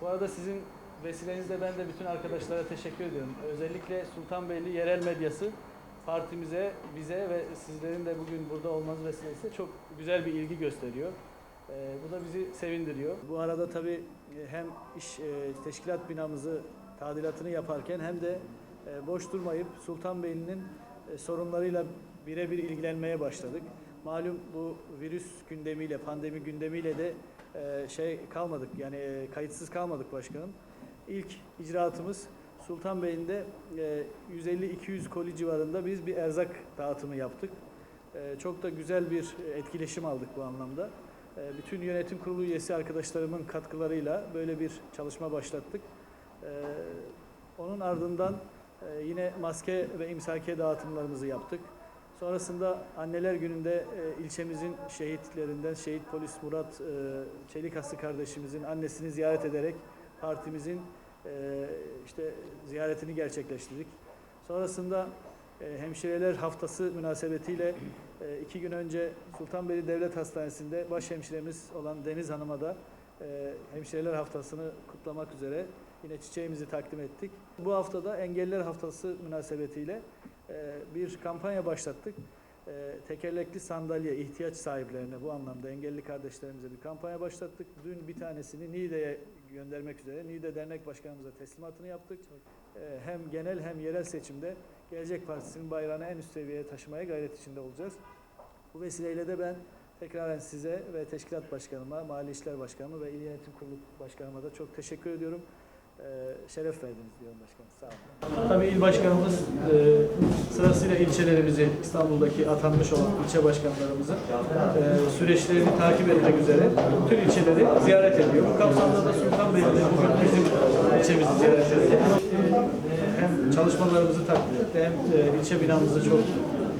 Bu arada sizin vesilenizle ben de bütün arkadaşlara teşekkür ediyorum. Özellikle Sultanbeyli yerel medyası partimize, bize ve sizlerin de bugün burada olmanız vesilesiyle çok güzel bir ilgi gösteriyor. Ee, bu da bizi sevindiriyor. Bu arada tabii e, hem iş e, teşkilat binamızı tadilatını yaparken hem de e, boş durmayıp Sultanbeyli'nin e, sorunlarıyla birebir ilgilenmeye başladık. Malum bu virüs gündemiyle, pandemi gündemiyle de e, şey kalmadık yani e, kayıtsız kalmadık başkanım. İlk icraatımız Sultanbeyli'nde e, 150-200 koli civarında biz bir erzak dağıtımı yaptık. E, Çok da güzel bir etkileşim aldık bu anlamda. E, Bütün yönetim kurulu üyesi arkadaşlarımın katkılarıyla böyle bir çalışma başlattık. Onun ardından yine maske ve imsake dağıtımlarımızı yaptık. Sonrasında Anneler Günü'nde e, ilçemizin şehitlerinden Şehit Polis Murat e, Çelikaslı kardeşimizin annesini ziyaret ederek partimizin e, işte ziyaretini gerçekleştirdik. Sonrasında e, Hemşireler Haftası münasebetiyle e, iki gün önce Sultanbeyli Devlet Hastanesi'nde başhemşiremiz olan Deniz Hanım'a da Hemşireler Haftası'nı kutlamak üzere yine çiçeğimizi takdim ettik. Bu haftada Engelliler Haftası münasebetiyle bir kampanya başlattık. E, Tekerlekli sandalye ihtiyaç sahiplerine bu anlamda engelli kardeşlerimize bir kampanya başlattık. Dün bir tanesini Niğde'ye göndermek üzere Niğde Dernek Başkanımıza teslimatını yaptık. E, Hem genel hem yerel seçimde Gelecek Partisi'nin bayrağını en üst seviyeye taşımaya gayret içinde olacağız. Bu vesileyle de ben tekraren size ve Teşkilat Başkanıma, Mali İşler Başkanıma ve İl Yönetim Kurulu Başkanıma da çok teşekkür ediyorum. Ee, şeref verdiniz diyorum başkanım. Sağ olun. Tabii il başkanımız e, sırasıyla ilçelerimizi İstanbul'daki atanmış olan ilçe başkanlarımızın e, süreçlerini takip etmek üzere bütün ilçeleri ziyaret ediyor. Bu kapsamda da Sultanbeyli'de bugün bizim ilçemizi ziyaret etti. Hem çalışmalarımızı takdir etti hem e, ilçe binamızı çok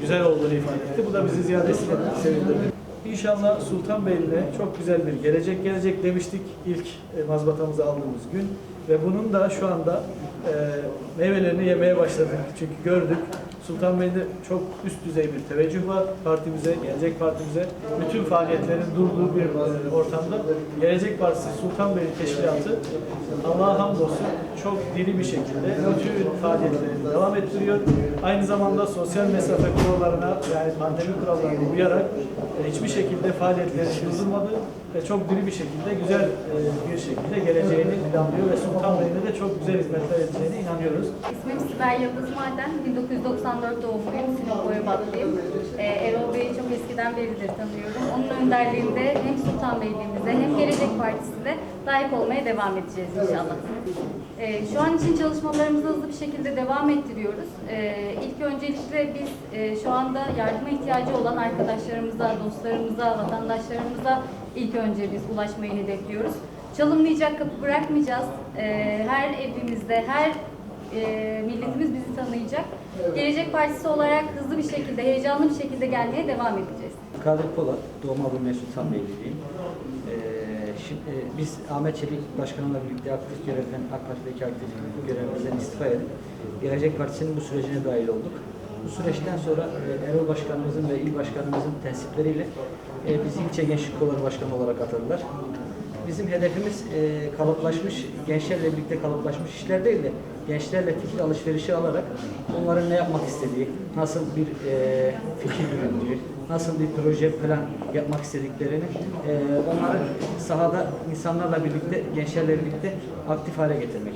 güzel olduğunu ifade etti. Bu da bizi ziyadesiyle sevindirdi. İnşallah Sultanbeyli'ne çok güzel bir gelecek gelecek demiştik ilk e, mazbatamızı aldığımız gün ve bunun da şu anda e, meyvelerini yemeye başladık. Çünkü gördük Sultanbeyli'de çok üst düzey bir teveccüh var partimize, Gelecek Partimize. Bütün faaliyetlerin durduğu bir e, ortamda Gelecek Partisi Sultanbeyli Teşkilatı Allah'a hamdolsun çok diri bir şekilde bütün faaliyetlerini devam ettiriyor. Aynı zamanda sosyal mesafe kurallarına yani pandemi kurallarına uyarak e, hiçbir şekilde faaliyetleri durdurmadı ve çok diri bir şekilde güzel e, bir şekilde geleceğini planlıyor ve Sultanbeyli'de de çok güzel hizmetler edeceğine inanıyoruz. İsmim Sibel Yıldız Maden. 1994 doğumluyum. Sinop Boyabatlıyım. Ee, Erol Bey'i çok eskiden beridir tanıyorum. Onun önderliğinde hem Sultanbeyliğimize hem Gelecek Partisi'nde layık olmaya devam edeceğiz inşallah. Ee, şu an için çalışmalarımızı hızlı bir şekilde devam ettiriyoruz. Ee, ilk öncelikle biz e, şu anda yardıma ihtiyacı olan arkadaşlarımıza, dostlarımıza, vatandaşlarımıza ilk önce biz ulaşmayı hedefliyoruz. Çalınmayacak kapı bırakmayacağız. Ee, her evimizde, her e, milletimiz bizi tanıyacak. Gelecek Partisi olarak hızlı bir şekilde, heyecanlı bir şekilde gelmeye devam edeceğiz. Kadir Polat, doğma büyüme Sultanbeyliyim. Ee, şimdi e, biz Ahmet Çelik Başkanımla birlikte aktif görevden, AK Parti'deki aktif görevimizden istifa edip Gelecek Partisi'nin bu sürecine dahil olduk. Bu süreçten sonra e, Erol Başkanımızın ve İl Başkanımızın tensipleriyle e, bizi ilçe gençlik kolları başkanı olarak atadılar. Bizim hedefimiz e, kalıplaşmış, gençlerle birlikte kalıplaşmış işler değil de gençlerle fikir alışverişi alarak onların ne yapmak istediği, nasıl bir e, fikir yürüttüğü, nasıl bir proje plan yapmak istediklerini e, onları sahada insanlarla birlikte, gençlerle birlikte aktif hale getirmek.